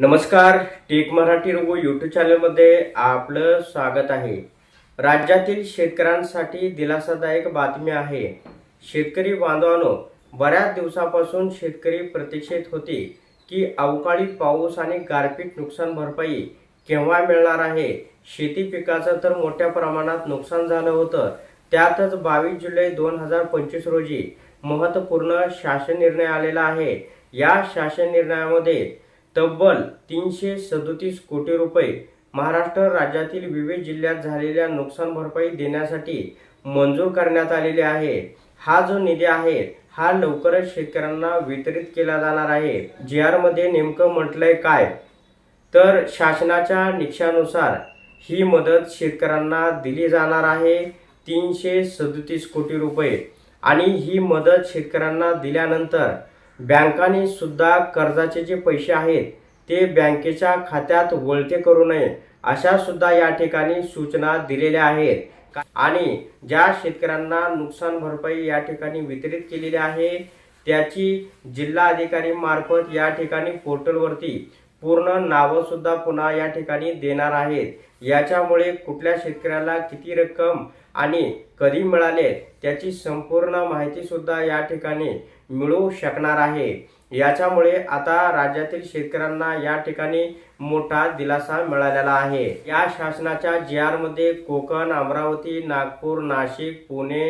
नमस्कार टेक मराठी रोगो यूट्यूब चॅनलमध्ये आपलं स्वागत आहे. राज्यातील शेतकऱ्यांसाठी दिलासादायक बातमी आहे. शेतकरी बांधवांनो बऱ्याच दिवसापासून शेतकरी प्रतीक्षित होते की अवकाळी पाऊस आणि गारपीट नुकसान भरपाई केव्हा मिळणार आहे? शेती पिकाचं तर मोठ्या प्रमाणात नुकसान झालं होतं. त्यातच बावीस जुलै दोन हजार पंचवीस रोजी महत्त्वपूर्ण शासन निर्णय आलेला आहे. या शासन निर्णयामध्ये तब्बल तीनशे सदोतीस कोटी रुपये महाराष्ट्र राज्यातील विविध जिल्ह्यात झालेल्या नुकसान भरपाई देण्यासाठी मंजूर करण्यात आलेले आहे. हा जो निधी आहे हा लवकरच शेतकऱ्यांना वितरित केला जाणार आहे. जी आरमध्ये नेमकं म्हटलंय काय? तर शासनाच्या निकषानुसार ही मदत शेतकऱ्यांना दिली जाणार आहे तीनशे सदोतीस कोटी रुपये. आणि ही मदत शेतकऱ्यांना दिल्यानंतर बँकांनी सुद्धा कर्जाचे जे पैसे आहेत ते बँकेच्या खात्यात वळते करू नये अशा सुद्धा या ठिकाणी सूचना दिलेल्या आहेत. आणि ज्या शेतकऱ्यांना नुकसान भरपाई या ठिकाणी वितरित केलेली आहे त्याची जिल्हा अधिकारी मार्फत या ठिकाणी पोर्टलवरती पूर्ण नावं सुद्धा पुन्हा या ठिकाणी देणार आहेत. याच्यामुळे कुठल्या शेतकऱ्याला किती रक्कम आणि कधी मिळाले त्याची संपूर्ण माहिती सुद्धा या ठिकाणी मिळू शकणार आहे. याच्यामुळे आता राज्यातील शेतकऱ्यांना या ठिकाणी मोठा दिलासा मिळालेला आहे. या शासनाच्या जी आरमध्ये कोकण अमरावती नागपूर नाशिक पुणे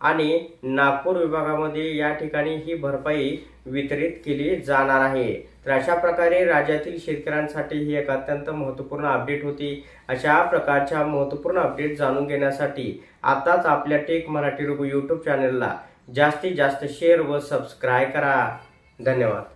आणि नागपूर विभागामध्ये या ठिकाणी ही भरपाई वितरित केली जाणार आहे. तर अशा प्रकारे राज्यातील शेतकऱ्यांसाठी ही एक अत्यंत महत्त्वपूर्ण अपडेट होती. अशा प्रकारच्या महत्त्वपूर्ण अपडेट जाणून घेण्यासाठी आताच आपल्या टेक मराठी रुगू यूट्यूब चॅनलला जास्तीत जास्त शेअर व सबस्क्राईब करा. धन्यवाद.